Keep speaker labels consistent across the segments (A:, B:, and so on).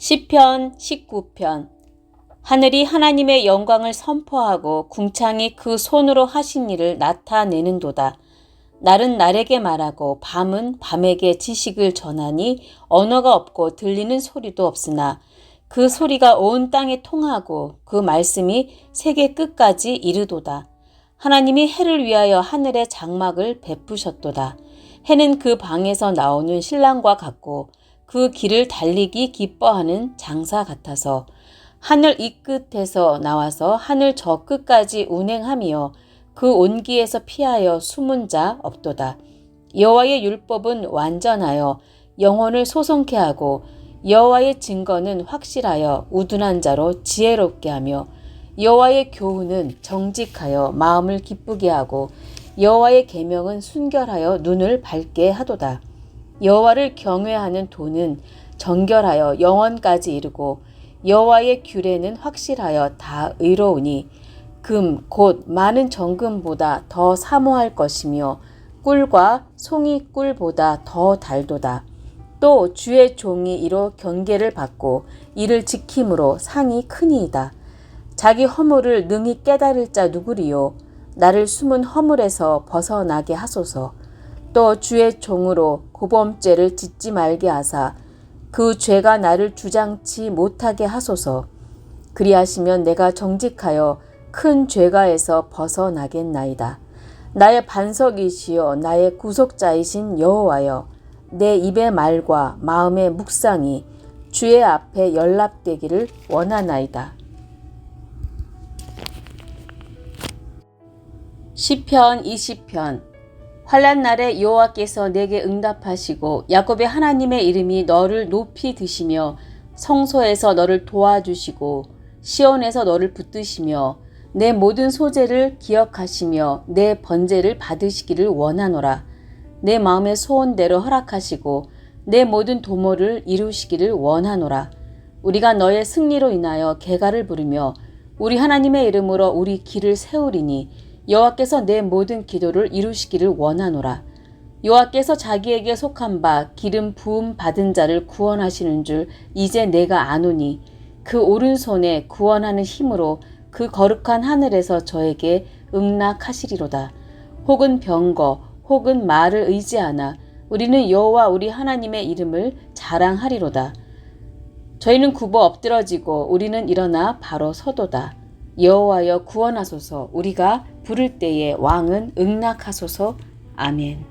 A: 시편 19편 하늘이 하나님의 영광을 선포하고 궁창이 그 손으로 하신 일을 나타내는도다. 날은 날에게 말하고 밤은 밤에게 지식을 전하니 언어가 없고 들리는 소리도 없으나 그 소리가 온 땅에 통하고 그 말씀이 세계 끝까지 이르도다. 하나님이 해를 위하여 하늘의 장막을 베푸셨도다. 해는 그 방에서 나오는 신랑과 같고 그 길을 달리기 기뻐하는 장사 같아서 하늘 이 끝에서 나와서 하늘 저 끝까지 운행하며 그 온기에서 피하여 숨은 자 없도다. 여호와의 율법은 완전하여 영혼을 소송케 하고 여호와의 증거는 확실하여 우둔한 자로 지혜롭게 하며 여호와의 교훈은 정직하여 마음을 기쁘게 하고 여호와의 계명은 순결하여 눈을 밝게 하도다. 여호와를 경외하는 도는 정결하여 영원까지 이르고 여호와의 규례는 확실하여 다 의로우니 금 곧 많은 정금보다 더 사모할 것이며 꿀과 송이 꿀보다 더 달도다. 또 주의 종이 이로 경계를 받고 이를 지킴으로 상이 크니이다. 자기 허물을 능히 깨달을 자 누구리요 나를 숨은 허물에서 벗어나게 하소서. 또 주의 종으로 고범죄를 짓지 말게 하사 그 죄가 나를 주장치 못하게 하소서. 그리하시면 내가 정직하여 큰 죄가에서 벗어나겠나이다. 나의 반석이시여 나의 구속자이신 여호와여 내 입의 말과 마음의 묵상이 주의 앞에 연락되기를 원하나이다. 시편 20편 환란 날에 여호와께서 내게 응답하시고 야곱의 하나님의 이름이 너를 높이 드시며 성소에서 너를 도와주시고 시온에서 너를 붙드시며 내 모든 소재를 기억하시며 내 번제를 받으시기를 원하노라. 내 마음의 소원대로 허락하시고 내 모든 도모를 이루시기를 원하노라. 우리가 너의 승리로 인하여 개가를 부르며 우리 하나님의 이름으로 우리 길을 세우리니 여호와께서 내 모든 기도를 이루시기를 원하노라. 여호와께서 자기에게 속한 바 기름 부음 받은 자를 구원하시는 줄 이제 내가 아노니 그 오른손에 구원하는 힘으로 그 거룩한 하늘에서 저에게 응낙하시리로다. 혹은 병거 혹은 말을 의지하나 우리는 여호와 우리 하나님의 이름을 자랑하리로다. 저희는 굽어 엎드러지고 우리는 일어나 바로 서도다. 여호와여 구원하소서 우리가 부를 때에 왕은 응낙하소서 아멘.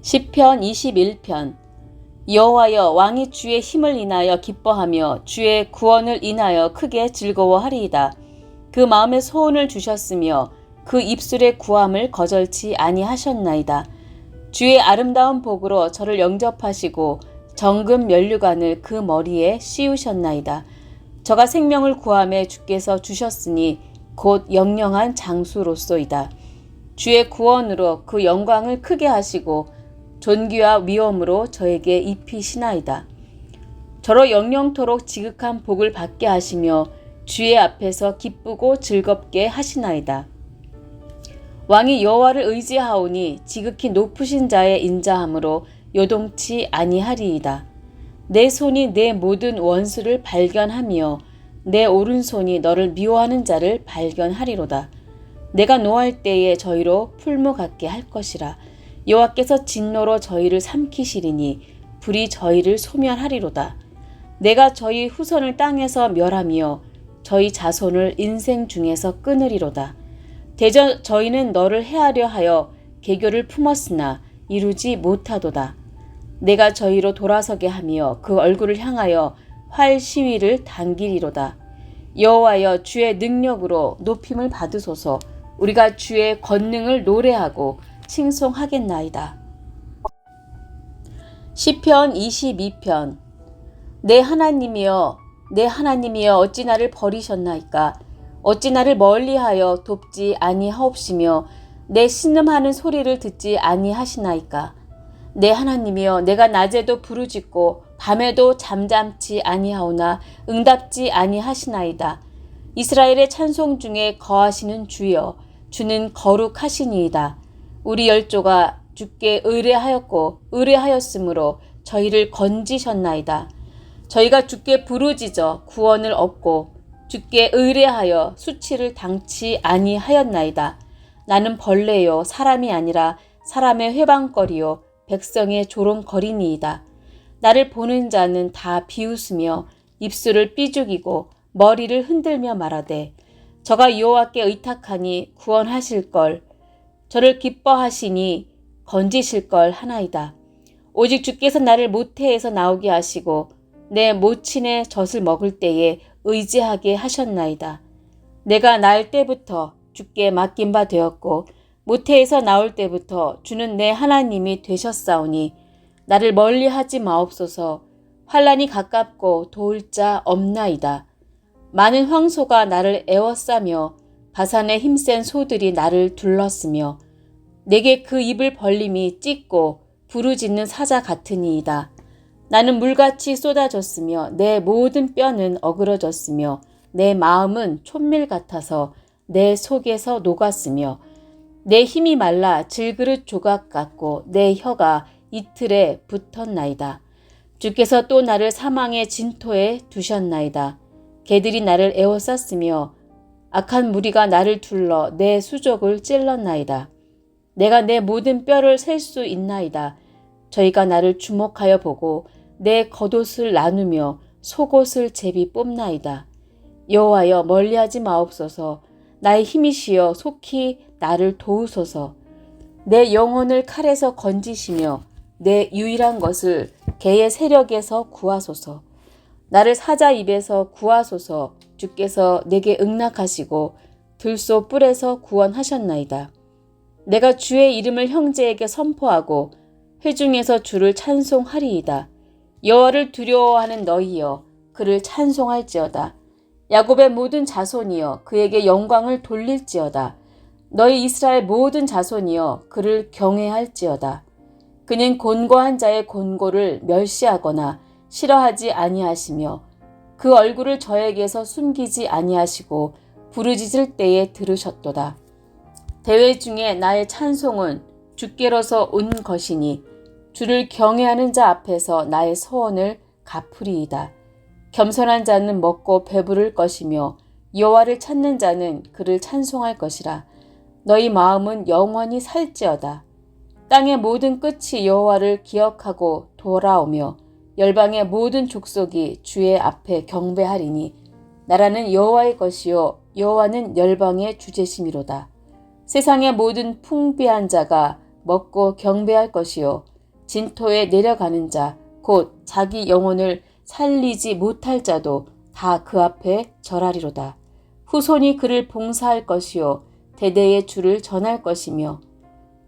A: 시편 21편 여호와여 왕이 주의 힘을 인하여 기뻐하며 주의 구원을 인하여 크게 즐거워하리이다. 그 마음에 소원을 주셨으며 그 입술의 구함을 거절치 아니하셨나이다. 주의 아름다운 복으로 저를 영접하시고 정금 면류관을 그 머리에 씌우셨나이다. 저가 생명을 구함에 주께서 주셨으니 곧 영영한 장수로소이다. 주의 구원으로 그 영광을 크게 하시고 존귀와 위엄으로 저에게 입히시나이다. 저로 영영토록 지극한 복을 받게 하시며 주의 앞에서 기쁘고 즐겁게 하시나이다. 왕이 여호와를 의지하오니 지극히 높으신 자의 인자함으로 요동치 아니하리이다. 내 손이 내 모든 원수를 발견하며 내 오른손이 너를 미워하는 자를 발견하리로다. 내가 노할 때에 저희로 풀무 같게 할 것이라. 여호와께서 진노로 저희를 삼키시리니 불이 저희를 소멸하리로다. 내가 저희 후손을 땅에서 멸하며 저희 자손을 인생 중에서 끊으리로다. 대저 저희는 너를 해하려 하여 개교를 품었으나 이루지 못하도다. 내가 저희로 돌아서게 하며 그 얼굴을 향하여 활 시위를 당기리로다. 여호와여 주의 능력으로 높임을 받으소서. 우리가 주의 권능을 노래하고 칭송하겠나이다. 시편 22편 내 하나님이여 내 하나님이여 어찌 나를 버리셨나이까 어찌 나를 멀리하여 돕지 아니하옵시며 내 신음하는 소리를 듣지 아니하시나이까 내 하나님이여 내가 낮에도 부르짖고 밤에도 잠잠치 아니하오나 응답지 아니하시나이다. 이스라엘의 찬송 중에 거하시는 주여 주는 거룩하시니이다. 우리 열조가 주께 의뢰하였고 의뢰하였으므로 저희를 건지셨나이다. 저희가 주께 부르짖어 구원을 얻고 주께 의뢰하여 수치를 당치 아니하였나이다. 나는 벌레요 사람이 아니라 사람의 회방거리요 백성의 조롱거리니이다. 나를 보는 자는 다 비웃으며 입술을 삐죽이고 머리를 흔들며 말하되 저가 여호와께 의탁하니 구원하실 걸 저를 기뻐하시니 건지실 걸 하나이다. 오직 주께서 나를 모태에서 나오게 하시고 내 모친의 젖을 먹을 때에 의지하게 하셨나이다. 내가 날 때부터 주께 맡긴 바 되었고 모태에서 나올 때부터 주는 내 하나님이 되셨사오니 나를 멀리 하지 마옵소서 환란이 가깝고 도울 자 없나이다. 많은 황소가 나를 애워싸며 바산의 힘센 소들이 나를 둘렀으며 내게 그 입을 벌림이 찢고 부르짖는 사자 같으니이다. 나는 물같이 쏟아졌으며 내 모든 뼈는 어그러졌으며 내 마음은 촛밀 같아서 내 속에서 녹았으며 내 힘이 말라 질그릇 조각 같고 내 혀가 이틀에 붙었나이다. 주께서 또 나를 사망의 진토에 두셨나이다. 개들이 나를 에워쌌으며 악한 무리가 나를 둘러 내 수족을 찔렀나이다. 내가 내 모든 뼈를 셀 수 있나이다. 저희가 나를 주목하여 보고 내 겉옷을 나누며 속옷을 제비 뽑나이다. 여호와여 멀리하지 마옵소서. 나의 힘이시여 속히 나를 도우소서. 내 영혼을 칼에서 건지시며 내 유일한 것을 개의 세력에서 구하소서. 나를 사자 입에서 구하소서. 주께서 내게 응낙하시고 들소 뿔에서 구원하셨나이다. 내가 주의 이름을 형제에게 선포하고 회중에서 주를 찬송하리이다. 여호와를 두려워하는 너희여 그를 찬송할지어다. 야곱의 모든 자손이여 그에게 영광을 돌릴지어다. 너희 이스라엘 모든 자손이여 그를 경외할지어다. 그는 곤고한 자의 곤고를 멸시하거나 싫어하지 아니하시며 그 얼굴을 저에게서 숨기지 아니하시고 부르짖을 때에 들으셨도다. 대회 중에 나의 찬송은 주께로서 온 것이니 주를 경외하는 자 앞에서 나의 소원을 갚으리이다. 겸손한 자는 먹고 배부를 것이며 여호와를 찾는 자는 그를 찬송할 것이라. 너희 마음은 영원히 살지어다. 땅의 모든 끝이 여호와를 기억하고 돌아오며 열방의 모든 족속이 주의 앞에 경배하리니 나라는 여호와의 것이요 여호와는 열방의 주제심이로다. 세상의 모든 풍비한 자가 먹고 경배할 것이요 진토에 내려가는 자 곧 자기 영혼을 살리지 못할 자도 다 그 앞에 절하리로다. 후손이 그를 봉사할 것이요 대대의 주를 전할 것이며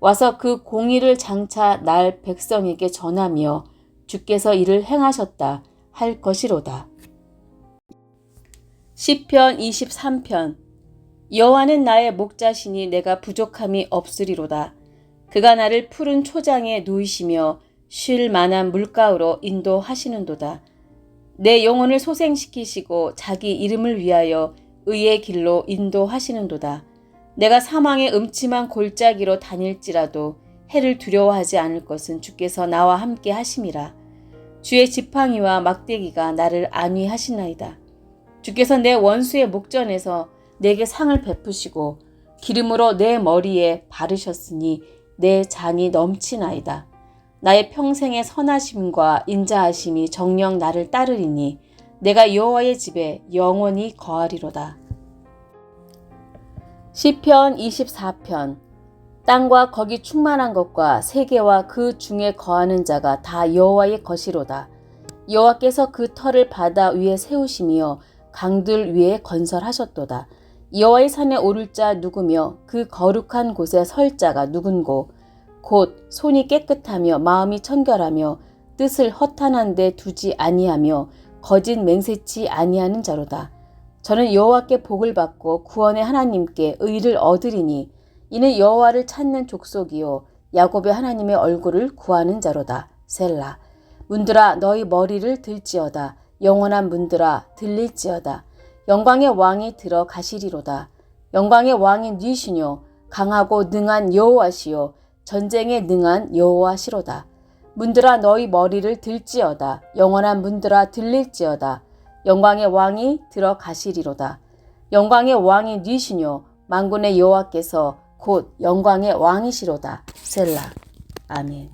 A: 와서 그 공의를 장차 날 백성에게 전하며 주께서 이를 행하셨다 할 것이로다. 시편 23편 여호와는 나의 목자시니 내가 부족함이 없으리로다. 그가 나를 푸른 초장에 누이시며 쉴 만한 물가로 인도하시는도다. 내 영혼을 소생시키시고 자기 이름을 위하여 의의 길로 인도하시는도다. 내가 사망의 음침한 골짜기로 다닐지라도 해를 두려워하지 않을 것은 주께서 나와 함께 하심이라. 주의 지팡이와 막대기가 나를 안위하시나이다. 주께서 내 원수의 목전에서 내게 상을 베푸시고 기름으로 내 머리에 바르셨으니 내 잔이 넘치나이다. 나의 평생의 선하심과 인자하심이 정령 나를 따르리니 내가 여호와의 집에 영원히 거하리로다. 시편 24편 땅과 거기 충만한 것과 세계와 그 중에 거하는 자가 다 여호와의 것이로다. 여호와께서 그 터를 바다 위에 세우시며 강들 위에 건설하셨도다. 여호와의 산에 오를 자 누구며 그 거룩한 곳에 설 자가 누군고 곧 손이 깨끗하며 마음이 청결하며 뜻을 허탄한 데 두지 아니하며 거짓 맹세치 아니하는 자로다. 저는 여호와께 복을 받고 구원의 하나님께 의를 얻으리니 이는 여호와를 찾는 족속이요 야곱의 하나님의 얼굴을 구하는 자로다. 셀라. 문들아 너희 머리를 들지어다. 영원한 문들아 들릴지어다. 영광의 왕이 들어가시리로다. 영광의 왕이 니시뇨 강하고 능한 여호와시요 전쟁에 능한 여호와시로다. 문들아 너희 머리를 들지어다. 영원한 문들아 들릴지어다. 영광의 왕이 들어가시리로다. 영광의 왕이 니시뇨 만군의 여호와께서 곧 영광의 왕이시로다. 셀라. 아멘.